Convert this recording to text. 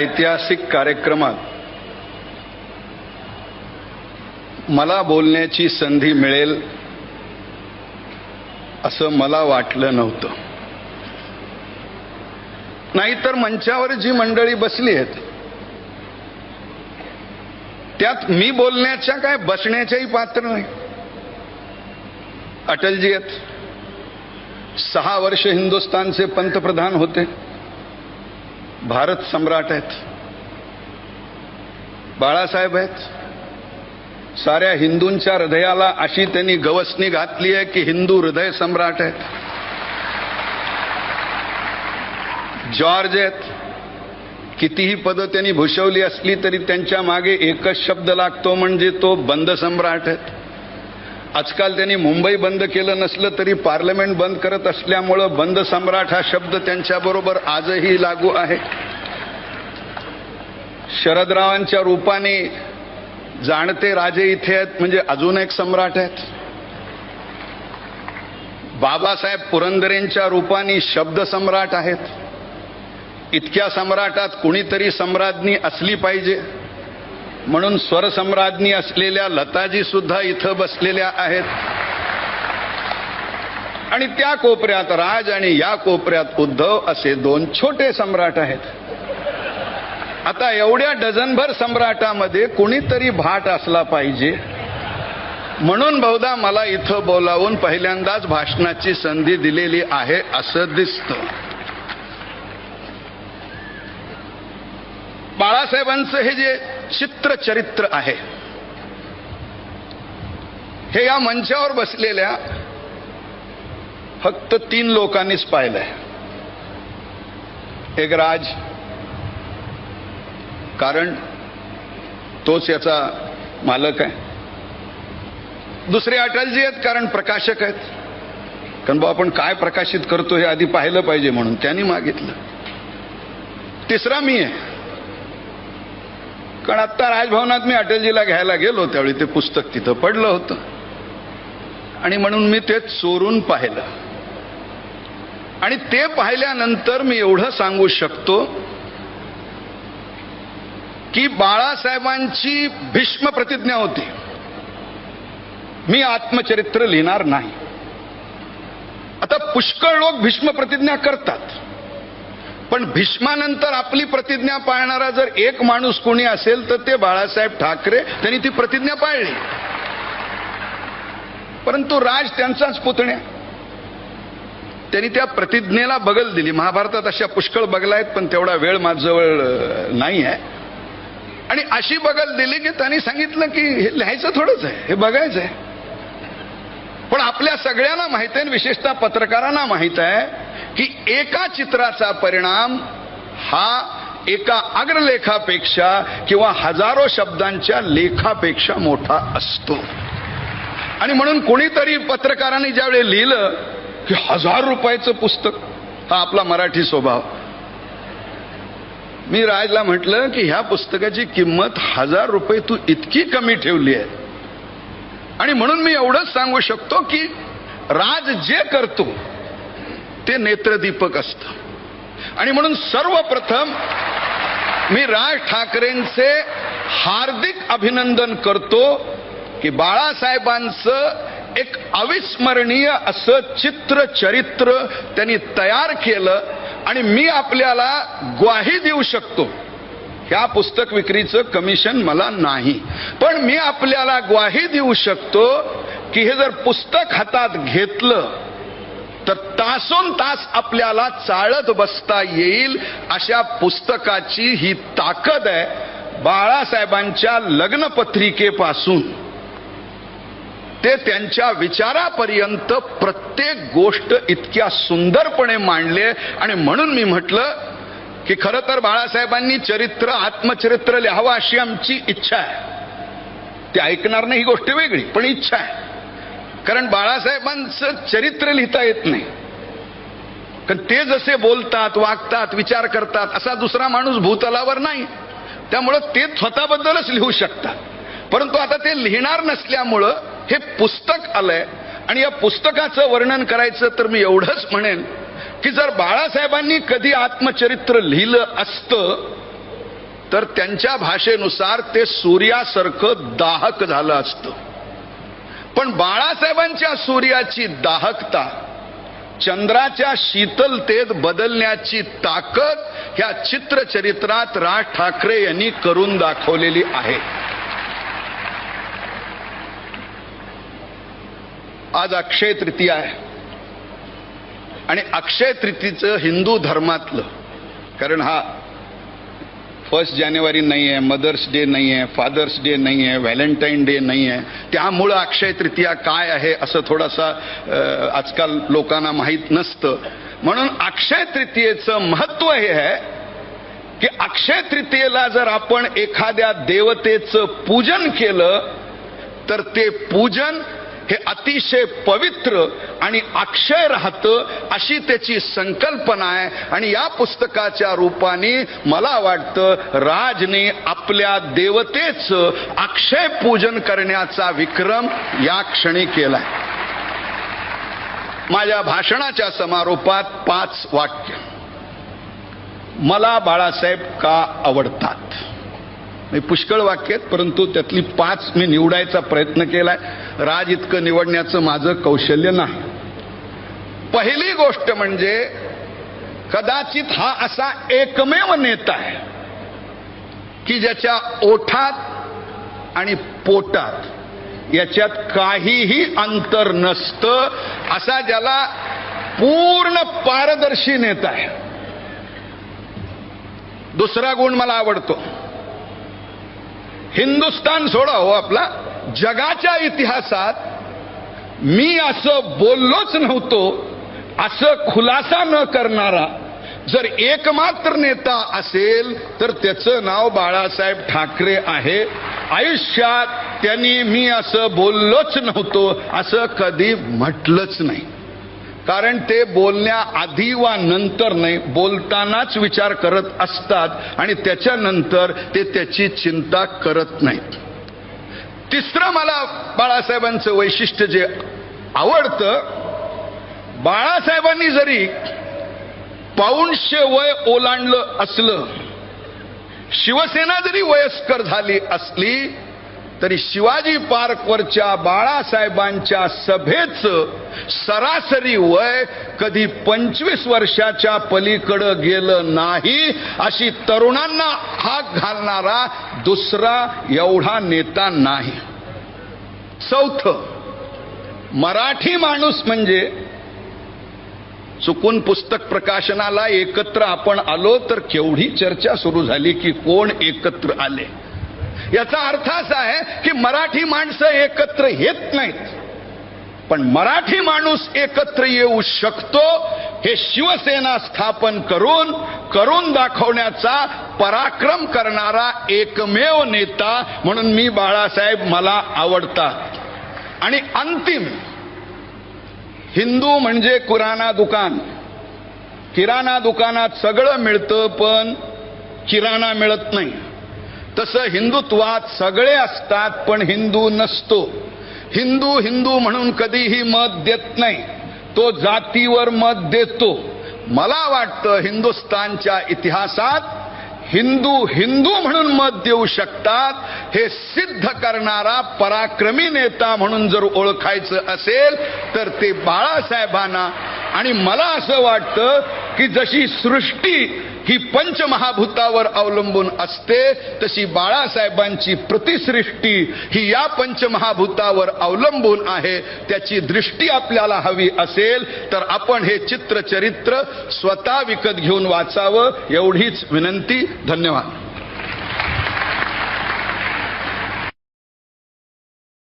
ऐतिहासिक कार्यक्रमात मला बोलण्याची संधी मिळेल असं मला वाटलं नव्हतं. नाहीतर मंचावर जी मंडळी बसली आहेत त्यात मी बोलण्याच्या काय बसण्याच्याही पात्र नाही. अटलजी आहेत. सहा वर्ष हिंदुस्तानचे पंतप्रधान होते. भारत सम्राट आहेत. बाळासाहेब आहेत. साऱ्या हिंदूंच्या हृदयाला अशी त्यांनी गवसणी घातली आहे की हिंदू हृदय सम्राट आहेत. जॉर्ज आहेत. कितीही पदं त्यांनी भूषवली असली तरी त्यांच्या मागे एकच शब्द लागतो म्हणजे तो बंद सम्राट आहेत. आजकाल त्यांनी मुंबई बंद केलं नसलं तरी पार्लमेंट बंद करत असल्यामुळं बंद सम्राट हा शब्द त्यांच्याबरोबर आजही लागू आहे. शरदरावांच्या रूपाने जाणते राजे इथे आहेत म्हणजे अजून एक सम्राट आहेत. बाबासाहेब पुरंदरेंच्या रूपाने शब्द सम्राट आहेत. इतक्या सम्राटात कुणीतरी सम्राज्ञी असली पाहिजे. म्हणून स्वरसम्राज्ञी असलेल्या लताजी सुद्धा इथं बसलेल्या आहेत. आणि त्या कोपऱ्यात राज आणि या कोपऱ्यात उद्धव असे दोन छोटे सम्राट आहेत. आता एवढ्या डझनभर सम्राटामध्ये कुणीतरी भाट असला पाहिजे. म्हणून बहुधा मला इथं बोलावून पहिल्यांदाच भाषणाची संधी दिलेली आहे असं दिसतं. बाळासाहेबांचं हे जे चित्र चरित्र आहे. हे या मंचावर बसलेल्या फक्त तीन लोकांनीच पाहिलंय. एक राज कारण तोच याचा मालक आहे. दुसरे अटलजी आहेत कारण प्रकाशक आहेत. कारण बा आपण काय प्रकाशित करतो हे आधी पाहिलं पाहिजे म्हणून त्यांनी मागितलं. तिसरा मी आहे. कारण आत्ता राजभवनात मी अटलजीला घ्यायला गेलो त्यावेळी ते पुस्तक तिथं पडलं होतं. आणि म्हणून मी ते चोरून पाहिलं. आणि ते पाहिल्यानंतर मी एवढं सांगू शकतो की बाळासाहेबांची भीष्म प्रतिज्ञा होती. मी आत्मचरित्र लिहिणार नाही. आता पुष्कळ लोक भीष्म प्रतिज्ञा करतात. पण भीष्मानंतर आपली प्रतिज्ञा पाळणारा जर एक माणूस कोणी असेल तर ते बाळासाहेब ठाकरे त्यांनी ती प्रतिज्ञा पाळली. परंतु राज त्यांचाच पुतण्या. त्यांनी त्या प्रतिज्ञेला बगल दिली. महाभारतात अशा पुष्कळ बगला आहेत पण तेवढा वेळ माझजवळ नाही आहे. आणि अशी बगल दिली की त्यांनी सांगितलं की हे लिहायचं थोडंच आहे हे बघायचं आहे. पण आपल्या सगळ्यांना माहीत आहे विशेषतः पत्रकारांना माहीत आहे की एका चित्राचा परिणाम हा एका अग्रलेखापेक्षा किंवा हजारो शब्दांच्या लेखापेक्षा मोठा असतो. आणि म्हणून कोणीतरी पत्रकारांनी ज्यावेळी लिहिलं की हजार रुपयाचं पुस्तक हा आपला मराठी स्वभाव. मी राजला म्हटलं की ह्या पुस्तकाची किंमत हजार रुपये तू इतकी कमी ठेवली आहे. आणि म्हणून मी एवढंच सांगू शकतो की राज जे करतो ते नेत्रदीपक असत. आणि म्हणून सर्वप्रथम मी राज ठाकरेंचे हार्दिक अभिनंदन करतो की बाळासाहेबांचं एक अविस्मरणीय असं चित्र चरित्र त्यांनी तयार केलं आणि मी आपल्याला ग्वाही देऊ शकतो. ह्या पुस्तक विक्रीचं कमिशन मला नाही. पण मी आपल्याला ग्वाही देऊ शकतो की हे जर पुस्तक हातात घेतलं तर तासोन तास आपल्याला चाळत बसता येईल अशा पुस्तकाची ही ताकद आहे बाळासाहेबांच्या लग्नपत्रिकेपासून ते त्यांच्या विचारापर्यंत प्रत्येक गोष्ट इतक्या सुंदरपणे मांडले आणि म्हणून मी म्हटलं की खरं तर बाळासाहेबांनी चरित्र आत्मचरित्र लिहावं अशी आमची इच्छा आहे. ते ऐकणार नाही ही गोष्ट वेगळी पण इच्छा आहे. कारण बाळासाहेबांचं चरित्र लिहिता येत नाही. कारण ते जसे बोलतात वागतात विचार करतात असा दुसरा माणूस भूतलावर नाही. त्यामुळं ते स्वतःबद्दलच लिहू शकतात. परंतु आता ते लिहिणार नसल्यामुळं हे पुस्तक आलंय आणि या पुस्तकाचं वर्णन करायचं तर मी एवढंच म्हणेन की जर बाळासाहेबांनी कधी आत्मचरित्र लिहिलं असतं तर त्यांच्या भाषेनुसार ते सूर्यासारखं दाहक झालं असतं. पण बाळासाहेबांच्या सूर्याची दाहकता चंद्राच्या शीतलतेत बदलण्याची ताकद ह्या चित्रचरित्रात राज ठाकरे यांनी करून दाखवलेली आहे. आज अक्षय तृतीया आहे. आणि अक्षय तृतीचं हिंदू धर्मातलं कारण हा फर्स्ट जानेवारी नाही आहे मदर्स डे नाही आहे फादर्स डे नाही आहे व्हॅलेंटाईन डे नाही आहे. त्यामुळं अक्षय तृतीया काय आहे असं थोडासा आजकाल लोकांना माहीत नसतं. म्हणून अक्षय तृतीयेचं महत्त्व हे आहे की अक्षय तृतीयेला जर आपण एखाद्या देवतेचं पूजन केलं तर ते पूजन हे अतिशय पवित्र आणि अक्षय राहतं अशी त्याची संकल्पना आहे. आणि या पुस्तकाच्या रूपाने मला वाटतं राजने आपल्या देवतेचं अक्षय पूजन करण्याचा विक्रम या क्षणी केलाय. माझ्या भाषणाच्या समारोपात पाच वाक्य. मला बाळासाहेब का आवडतात? मी पुष्कळ वाक्य आहेत परंतु त्यातली पाच मी निवडायचा प्रयत्न केलाय. राज इतकं निवडण्याचं माझं कौशल्य नाही. पहिली गोष्ट म्हणजे कदाचित हा असा एकमेव नेता आहे की ज्याच्या ओठात आणि पोटात याच्यात काहीही अंतर नसतं असा ज्याला पूर्ण पारदर्शी नेता आहे. दुसरा गुण मला आवडतो. हिंदुस्तान सोडा हो आपला. जगाच्या इतिहासात मी असं बोललोच नव्हतो असं खुलासा न करणारा. जर एकमात्र नेता असेल तर त्याचं नाव बाळासाहेब ठाकरे आहे. आयुष्यात त्यांनी मी असं बोललोच नव्हतो असं कधी म्हटलंच नाही. कारण ते बोलण्या आधी वा नंतर नाही बोलतानाच विचार करत असतात आणि त्याच्यानंतर ते त्याची चिंता करत नाहीत. तिसरं मला बाळासाहेबांचं वैशिष्ट्य जे आवडतं बाळासाहेबांनी जरी पाऊणशे वय ओलांडलं असलं शिवसेना जरी वयस्कर झाली असली तरी शिवाजी पार्कवरच्या बाळासाहेबांच्या सभेचं सरासरी वय कधी पंचवीस वर्षाच्या पलीकडं गेलं नाही अशी तरुणांना हाक घालणारा दुसरा एवढा नेता नाही. चौथ मराठी माणूस म्हणजे चुकून पुस्तक प्रकाशनाला एकत्र आपण आलो तर केवढी चर्चा सुरू झाली की कोण एकत्र आले? याचा अर्थ असा आहे की मराठी माणसं एकत्र येत नाहीत. पण मराठी माणूस एकत्र येऊ शकतो हे शिवसेना स्थापन करून करून दाखवण्याचा पराक्रम करणारा एकमेव नेता म्हणून मी बाळासाहेब मला आवडतात. आणि अंतिम हिंदू म्हणजे किराणा दुकान. किराणा दुकानात सगळं मिळतं पण किराणा मिळत नाही. तसं हिंदुत्वात सगळे असतात पण हिंदू नसतो. हिंदू हिंदू म्हणून कधीही मत देत नाही. तो जातीवर मत देतो. मला वाटतं हिंदुस्थानच्या इतिहासात हिंदू हिंदू म्हणून मत देऊ शकतात हे सिद्ध करणारा पराक्रमी नेता म्हणून जर ओळखायचं असेल तर ते बाळासाहेबांना. आणि मला असं वाटतं की जशी सृष्टी ही पंचमहाभूतावर अवलंबून असते तशी बाळासाहेबांची प्रतिसृष्टी ही या पंचमहाभूतावर अवलंबून आहे. त्याची दृष्टी आपल्याला हवी असेल तर आपण हे चित्रचरित्र स्वतः विकत घेऊन वाचावं एवढीच विनंती धन्यवाद.